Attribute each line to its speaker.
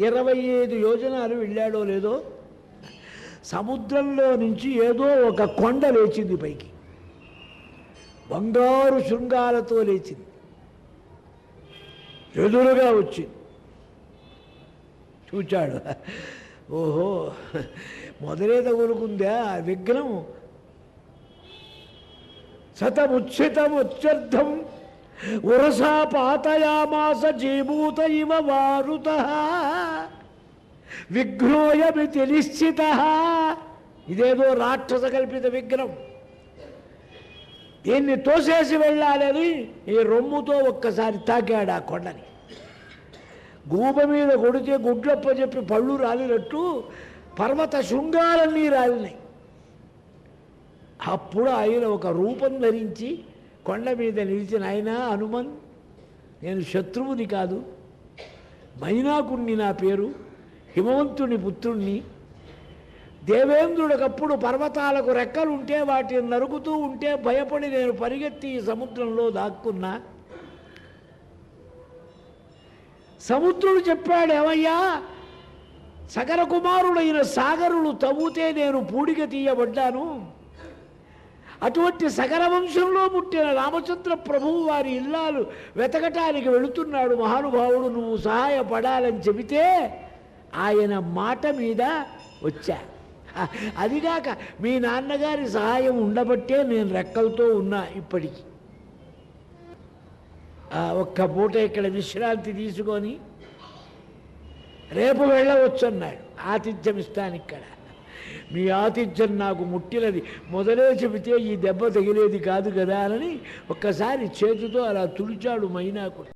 Speaker 1: ఇరవై ఐదు యోజనాలు వెళ్ళాడో లేదో సముద్రంలో నుంచి ఏదో ఒక కొండ లేచింది పైకి. బంగారు శృంగాలతో లేచింది. ఎదురుగా వచ్చింది. చూచాడు. ఓహో మొదలే తగులుకుందా ఆ విఘ్నం. శతముచ్ఛితముచ్చర్థం ఉరసా పాతయామాస జీభూత ఇవ వారుత. విఘ్నోయమితి నిశ్చిత ఇదేదో రాక్షస కల్పిత విఘ్నం. దీన్ని తోసేసి వెళ్ళాలని ఈ రొమ్ముతో ఒక్కసారి తాకాడు ఆ కొండని. గూబ మీద కొడితే గుడ్లప్ప చెప్పి పళ్ళు రాలినట్టు పర్వత శృంగాలన్నీ రాలినాయి. అప్పుడు ఆయన ఒక రూపం ధరించి కొండ మీద నిలిచిన ఆయన హనుమన్ నేను శత్రువుని కాదు మైనాకుణ్ణి నా పేరు హిమవంతుని పుత్రుణ్ణి. దేవేంద్రుడికప్పుడు పర్వతాలకు రెక్కలుంటే వాటిని నరుకుతూ ఉంటే భయపడి నేను పరిగెత్తి ఈ సముద్రంలో దాక్కున్నా. సముద్రుడు చెప్పాడు ఏమయ్యా సగర కుమారుడైన సాగరులు తవ్వుతే నేను పూడిక తీయబడ్డాను. అటువంటి సగర వంశంలో పుట్టిన రామచంద్ర ప్రభువు వారి ఇల్లాలు వెతకటానికి వెళుతున్నాడు. మహానుభావుడు నువ్వు సహాయపడాలని చెబితే ఆయన మాట మీద వచ్చా. అదిగాక మీ నాన్నగారి సహాయం ఉండబట్టే నేను రెక్కలతో ఉన్నా ఇప్పటికి. ఒక్క పూట ఇక్కడ విశ్రాంతి తీసుకొని రేపు వెళ్ళవచ్చు అన్నాడు ఆతిథ్యం ఇస్తాను ఇక్కడ మీ ఆతిథ్యం నాకు ముట్టినది. మొదలే చెబితే ఈ దెబ్బ తగిలేది కాదు కదా అని ఒక్కసారి చేతితో అలా తుడిచాడు మైనాకుడు.